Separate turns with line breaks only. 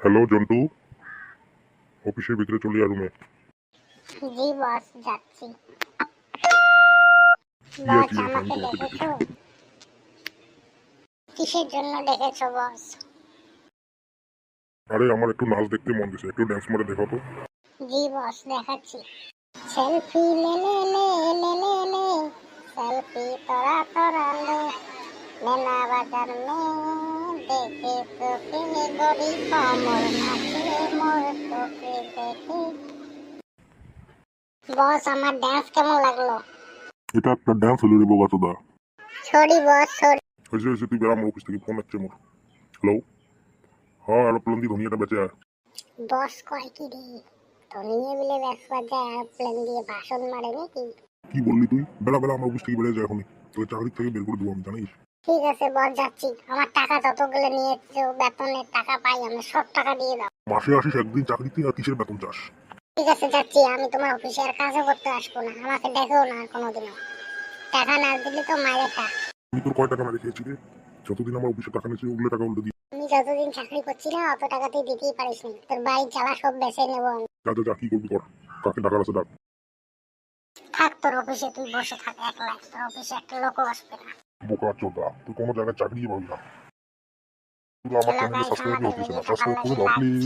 Hello Jontu অফিসের ভিতরে চলে যা রুমে
জি বস যাচ্ছি।
কি
বস
আছে
আমাকে ডেকেছো কিসের জন্য ডেকেছো বস
আরে আমার একটু নাচ দেখতে মন গেছে একটু ড্যান্স মারে দেখো তো।
জি বস দেখাচ্ছি। সেলফি লে লে লে লে লে লে। সেলফি তোরা তোরা লে। মেলা বাজার মে দেখে তোকে গড়ি কমর নাচে মোর তোকে দেখে। বস আমার ডান্স কেমন লাগল?
এটা একটা ড্যান্স হলো রে বোগা তোদা।
Sorry boss sorry.
হয়েছে হয়েছে তুই বেড়া অফিস থেকে ফোন আসছে মোর। হ্যালো হ্যাঁ এরোপ্লেন দিয়ে ধনিয়াটা বেঁচে আয়।
বস কয় কি রে? তো নিয়ে ব্যবসা যায় দিয়ে ভাষণ মারে নাকি?
কি বললি তুই? বেড়া বেড়া আমার অফিস থেকে বেড়ে যায় এখনই। তোকে চাকরি থেকে বের করে দেবো আমি জানিস?
ঠিক আছে বস যাচ্ছি। আমার টাকা যতগুলো নিয়েছো বেতনের টাকা পাই আমি সব টাকা দিয়ে দাও।
মাসে আসিস একদিন চাকরিতে আর কিসের বেতন চাস?
ঠিক আছে যাচ্ছি। আমি তোমার অফিসে আর কাজও করতে আসব না। আমাকে দেখেও না আর কোনোদিনও। টাকা না দিলে তো মারে খা
আমি তোর কয় টাকা মেরে খেয়েছি রে? যতদিন আমার অফিসে টাকা নিয়েছি ওগুলো টাকা উল্টে দিই
আমি যতদিন চাকরি করছি না অত টাকা তুই দিতেই পারিস না। তোর বাইক জ্বালা সব বেছে নেব আমি।
যা যা কি করবি কর। কাকে টাকার আছে ডাক।
থাক তোর অফিসে তুই বসে থাক একলা তোর অফিসে একটা লোকও আসবে না।
বোকা চোদা তুই কোনো জায়গায় চাকরি পাবি না। তুই আমার চ্যানেলে সাবস্ক্রাইব
আমাদের
না। সাবস্ক্রাইব করে দাও প্লিজ